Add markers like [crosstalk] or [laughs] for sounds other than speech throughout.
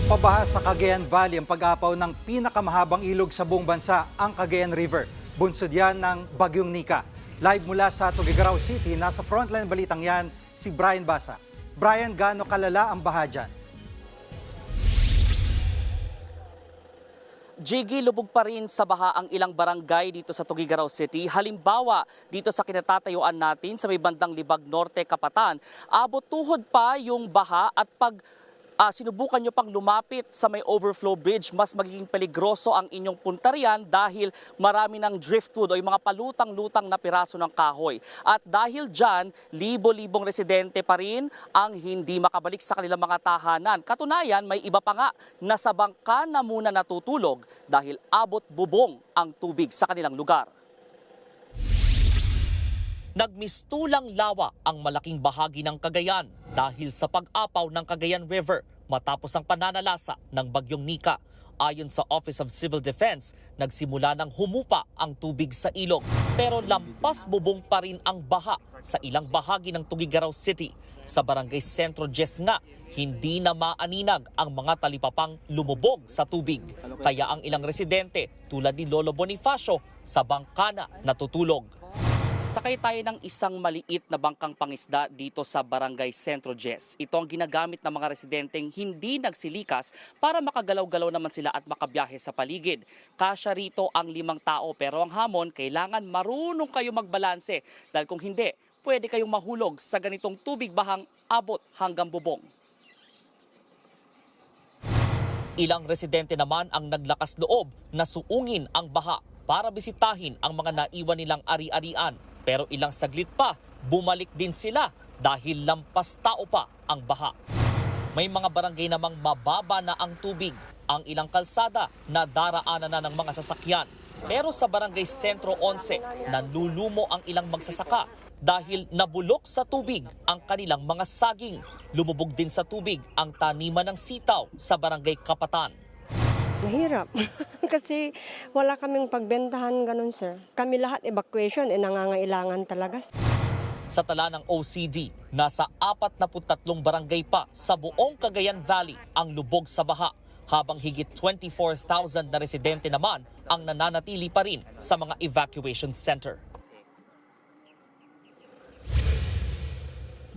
Nagpabaha sa Cagayan Valley ang pag-apaw ng pinakamahabang ilog sa buong bansa, ang Cagayan River. Bunsod yan ng Bagyong Nika. Live mula sa Tuguegarao City, nasa frontline balitang yan, si Brian Basa. Brian, gaano kalala ang baha dyan? Jiggy, lubog pa rin sa baha ang ilang barangay dito sa Tuguegarao City. Halimbawa, dito sa kinatatayuan natin sa may bandang Libag Norte, Kapatan, abot tuhod pa yung baha at pag ah, sinubukan nyo pang lumapit sa may overflow bridge, mas magiging peligroso ang inyong punta riyan dahil marami ng driftwood o yung mga palutang-lutang na piraso ng kahoy. At dahil dyan, libo-libong residente pa rin ang hindi makabalik sa kanilang mga tahanan. Katunayan, may iba pa nga na sa bangka na muna natutulog dahil abot bubong ang tubig sa kanilang lugar. Nagmistulang lawa ang malaking bahagi ng Cagayan dahil sa pag-apaw ng Cagayan River matapos ang pananalasa ng Bagyong Nika. Ayon sa Office of Civil Defense, nagsimula ng humupa ang tubig sa ilog pero lampas bubong pa rin ang baha sa ilang bahagi ng Tuguegarao City. Sa Barangay Centro Jess nga, hindi na maaninag ang mga talipapang lumubog sa tubig. Kaya ang ilang residente tulad ni Lolo Bonifacio sa bangkana natutulog. Sakay tayo ng isang maliit na bangkang pangisda dito sa Barangay Centro Jess. Ito ang ginagamit ng mga residenteng hindi nagsilikas para makagalaw-galaw naman sila at makabiyahe sa paligid. Kasya rito ang limang tao pero ang hamon, kailangan marunong kayo magbalanse dahil kung hindi, pwede kayong mahulog sa ganitong tubig bahang abot hanggang bubong. Ilang residente naman ang naglakas loob na suungin ang baha para bisitahin ang mga naiwan nilang ari-arian. Pero ilang saglit pa, bumalik din sila dahil lampas tao pa ang baha. May mga barangay namang mababa na ang tubig, ang ilang kalsada na daraanan na ng mga sasakyan. Pero sa barangay Sentro 11, nanlulumo ang ilang magsasaka dahil nabulok sa tubig ang kanilang mga saging. Lumubog din sa tubig ang taniman ng sitaw sa barangay Kapatan. Mahirap. [laughs] Kasi wala kaming pagbentahan ganun, sir. Kami lahat evacuation, eh, nangangailangan talaga. Sa tala ng OCD, nasa 43 barangay pa sa buong Cagayan Valley ang lubog sa baha, habang higit 24,000 na residente naman ang nananatili pa rin sa mga evacuation center.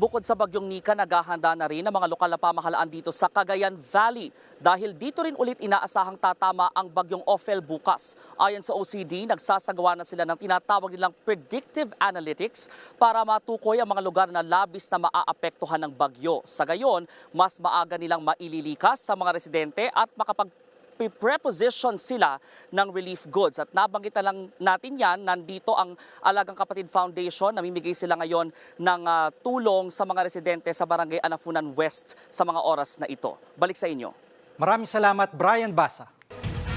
Bukod sa Bagyong Nika, naghahanda na rin ang mga lokal na pamahalaan dito sa Cagayan Valley dahil dito rin ulit inaasahang tatama ang Bagyong Ophel bukas. Ayon sa OCD, nagsasagawa na sila ng tinatawag nilang predictive analytics para matukoy ang mga lugar na labis na maaapektuhan ng bagyo. Sa gayon, mas maaga nilang maililikas sa mga residente at makapag preposition sila ng relief goods. At nabanggit na lang natin yan, nandito ang Alagang Kapatid Foundation. Namimigay sila ngayon ng ah, tulong sa mga residente sa Barangay Anafunan West sa mga oras na ito. Balik sa inyo. Maraming salamat, Brian Basa.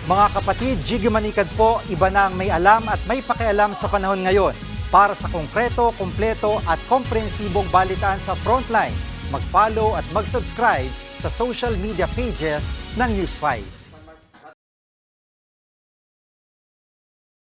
Mga kapatid, Jiggy Manikad po, iba na ang may alam at may pakialam sa panahon ngayon. Para sa konkreto, kumpleto at komprehensibong balitaan sa Frontline, mag-follow at mag-subscribe sa social media pages ng News 5.